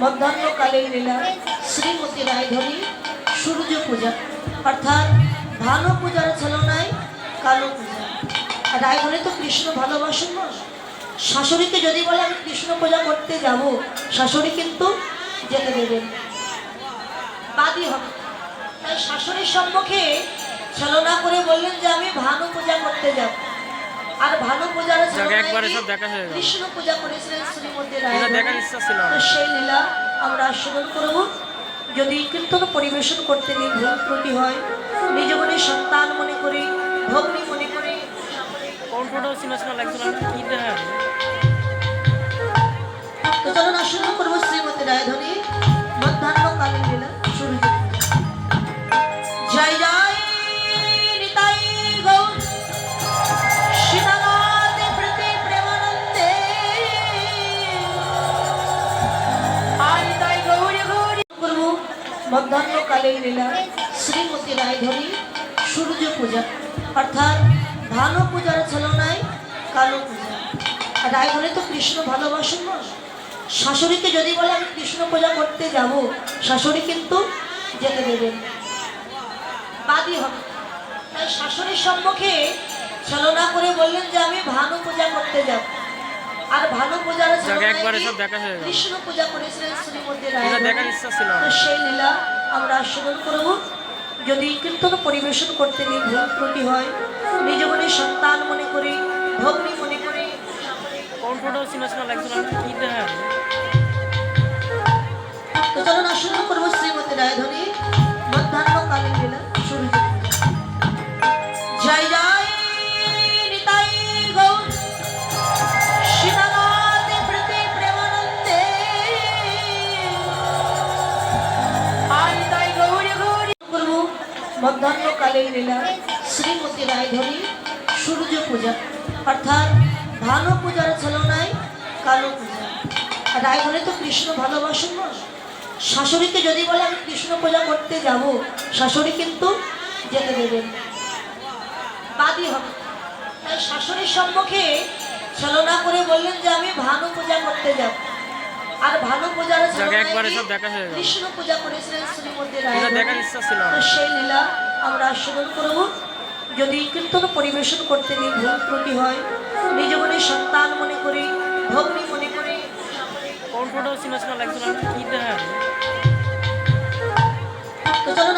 মধ্যাহ্নকালীন লীলা, শ্রীমতী রায়ধরী সূর্য পূজা। অর্থাৎ ভালো পূজার ছলনায় কালো পূজা। আর রায়ধরী তো কৃষ্ণ ভালোবাসেন না। শাশুড়িকে যদি বলে, আমি কৃষ্ণ পূজা করতে যাব শাশুড়ি কিন্তু যেতে দেবেন। বাদী হবে। তাই শাশুড়ির সম্মুখে ছলনা করে বললেন যে, আমি ভানু পূজা করতে যাব। আর ভানু পূজার একবারে সব দেখা হয়ে গেল। কৃষ্ণ পূজা করেছিলেন শ্রীমতী এটা দেখার ইচ্ছা ছিল সেই লীলা আমরা আস্বাদন করব। যদি কীর্তন পরিবেশন করতে গিয়ে ভুল ত্রুটি হয় নিজ মনে সন্তান মনে করি ভগ্নি মনে করি ফটো চিনা চিনা লাগছিল তো চলুন আস্বাদন করব শ্রীমতী রায়ধনী মধ্যাহ্নকালীন লীলা শ্রীমতী রায়ধরী সূর্য পূজা, অর্থাৎ ভালো পূজার ছলনায় কালো পূজা। আর রায়ধরী তো কৃষ্ণ ভালোবাসেন না? শাশুড়িকে যদি বলে, আমি কৃষ্ণ পূজা করতে যাব, শাশুড়ি কিন্তু যেতে দেবেন। বাদী হবে। তাই শাশুড়ির সম্মুখে ছলনা করে বললেন যে, আমি ভানু পূজা করতে যাব। আর ভালো পূজার একবারে সব দেখা হয়ে গেল। কৃষ্ণ পূজা করেছিলেন শ্রীমতী এটা দেখার ইচ্ছা ছিল। সেই লীলা আমরা আস্বাদন করব। যদি কীর্তন পরিবেশন করতে গিয়ে ভুল ত্রুটি হয় নিজ মনে সন্তান মনে করি ভগ্নি মনে করি চিনা চিনা লাগছিল কি দেখা মধ্যাহ্নকালীন লীলা শ্রীমতী রায়ধরী সূর্য পূজা। অর্থাৎ ভালো পূজার ছলনায় কালো পূজা। আর রায়ধরী তো কৃষ্ণ ভালোবাসেন না। শাশুড়িকে যদি বলে, আমি কৃষ্ণ পূজা করতে যাব শাশুড়ি কিন্তু যেতে দেবেন। বাদী হবে। তাই শাশুড়ির সম্মুখে ছলনা করে বললেন যে, আমি ভানু পূজা করতে যাব। আর পূজার। কৃষ্ণ পূজা করেছিলেন সেই লীলা আমরা করব। যদি কীর্তন পরিবেশন করতে গিয়ে ভুল ত্রুটি হয় নিজ মনে সন্তান মনে করি ভগ্নি মনে করি। তো চলুন